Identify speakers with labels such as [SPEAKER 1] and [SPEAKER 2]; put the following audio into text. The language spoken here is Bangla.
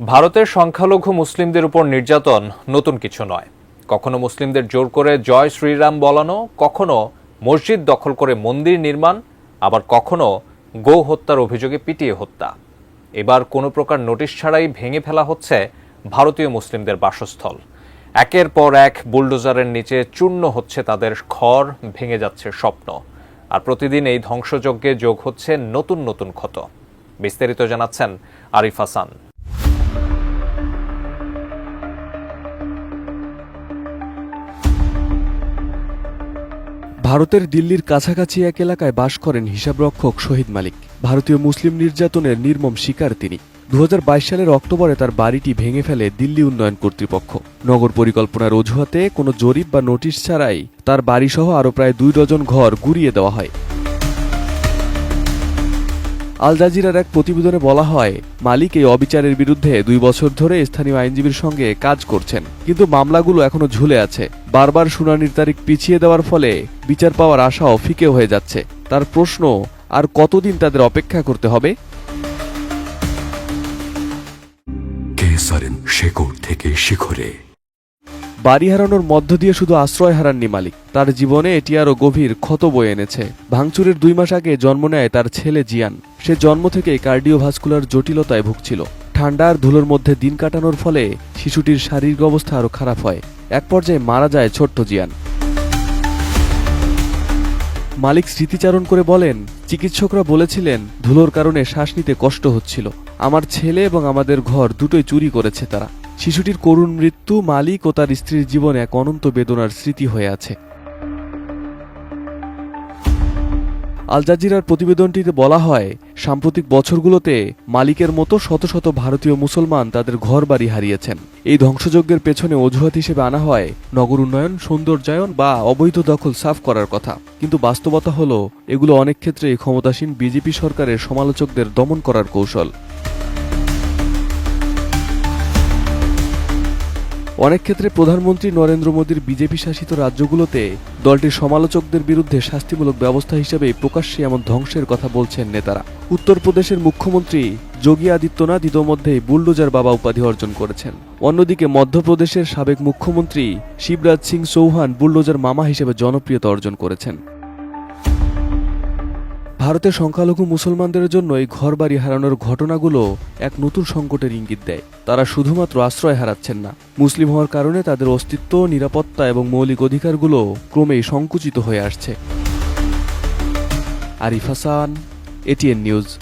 [SPEAKER 1] ভারতের সংখ্যালঘু মুসলিমদের উপর নির্যাতন নতুন কিছু নয়। কখনো মুসলিমদের জোর করে জয় শ্রীরাম বলানো, কখনো মসজিদ দখল করে মন্দির নির্মাণ, আবার কখনো গো হত্যার অভিযোগে পিটিয়ে হত্যা। এবার কোনো প্রকার নোটিশ ছাড়াই ভেঙে ফেলা হচ্ছে ভারতীয় মুসলিমদের বাসস্থল। একের পর এক বুলডোজারের নিচে চূর্ণ হচ্ছে তাদের ঘর, ভেঙে যাচ্ছে স্বপ্ন। আর প্রতিদিন এই ধ্বংসযজ্ঞে যোগ হচ্ছে নতুন নতুন ক্ষত। বিস্তারিত জানাচ্ছেন আরিফ হাসান।
[SPEAKER 2] ভারতের দিল্লির কাছাকাছি এক এলাকায় বাস করেন হিসাবরক্ষক শহীদ মালিক। ভারতীয় মুসলিম নির্যাতনের নির্মম শিকার তিনি। দু হাজার বাইশ সালের অক্টোবরে তার বাড়িটি ভেঙে ফেলে দিল্লি উন্নয়ন কর্তৃপক্ষ। নগর পরিকল্পনার অজুহাতে কোনো জরিপ বা নোটিশ ছাড়াই তার বাড়িসহ আরও প্রায় দুই ডজন ঘর গুড়িয়ে দেওয়া হয়। আল জাজিরার এক প্রতিবেদনে বলা হয় মালিক এই অবিচারের বিরুদ্ধে দুই বছর ধরে স্থানীয় আইনজীবীর সঙ্গে কাজ করছেন। কিন্তু মামলাগুলো এখনও ঝুলে আছে। বারবার শুনানির তারিখ পিছিয়ে দেওয়ার ফলে বিচার পাওয়ার আশাও ফিকে হয়ে যাচ্ছে। তার প্রশ্ন আর কতদিন তাদের অপেক্ষা করতে হবে?
[SPEAKER 3] শেকড় থেকে শিখরে।
[SPEAKER 2] বাড়ি হারানোর মধ্য দিয়ে শুধু আশ্রয় হারাননি মালিক। তার জীবনে এটি আরও গভীর ক্ষত বয়ে এনেছে। ভাঙচুরের দুই মাস আগে জন্ম নেয় তার ছেলে জিয়ান। সে জন্ম থেকেই কার্ডিওভাস্কুলার জটিলতায় ভুগছিল। ঠান্ডা আর ধুলোর মধ্যে দিন কাটানোর ফলে শিশুটির শারীরিক অবস্থা আরও খারাপ হয়। এক পর্যায়ে মারা যায় ছোট্ট জিয়ান। মালিক স্মৃতিচারণ করে বলেন, চিকিৎসকরা বলেছিলেন, ধুলোর কারণে শ্বাস নিতে কষ্ট হচ্ছিল। আমার ছেলে এবং আমাদের ঘর দুটোই চুরি করেছে তারা। শিশুটির করুণ মৃত্যু মালিক ও তার স্ত্রীর জীবনে এক অনন্ত বেদনার স্মৃতি হয়ে আছে। আল জাজিরার প্রতিবেদনটিতে বলা হয়, সাম্প্রতিক বছরগুলোতে মালিকের মতো শত শত ভারতীয় মুসলমান তাদের ঘর বাড়ি হারিয়েছেন। এই ধ্বংসযজ্ঞের পেছনে অজুহাত হিসেবে আনা হয় নগর উন্নয়ন, সৌন্দর্যায়ন বা অবৈধ দখল সাফ করার কথা। কিন্তু বাস্তবতা হলো, এগুলো অনেক ক্ষেত্রে ক্ষমতাসীন বিজেপি সরকারের সমালোচকদের দমন করার কৌশল। অনেক ক্ষেত্রে প্রধানমন্ত্রী নরেন্দ্র মোদীর বিজেপি শাসিত রাজ্যগুলোতে দলটির সমালোচকদের বিরুদ্ধে শাস্তিমূলক ব্যবস্থা হিসেবে প্রকাশ্যে এমন ধ্বংসের কথা বলছেন নেতারা। উত্তরপ্রদেশের মুখ্যমন্ত্রী যোগী আদিত্যনাথ ইতোমধ্যেই বুলডোজার বাবা উপাধি অর্জন করেছেন। অন্যদিকে মধ্যপ্রদেশের সাবেক মুখ্যমন্ত্রী শিবরাজ সিং চৌহান বুলডোজার মামা হিসেবে জনপ্রিয়তা অর্জন করেছেন। ভারতের সংখ্যালঘু মুসলমানদের জন্য এই ঘর বাড়ি হারানোর ঘটনাগুলো এক নতুন সংকটের ইঙ্গিত দেয়। তারা শুধুমাত্র আশ্রয় হারাচ্ছেন না। মুসলিম হওয়ার কারণে তাদের অস্তিত্ব, নিরাপত্তা এবং মৌলিক অধিকারগুলো ক্রমেই সংকুচিত হয়ে আসছে। Arif Hasan, ATN news.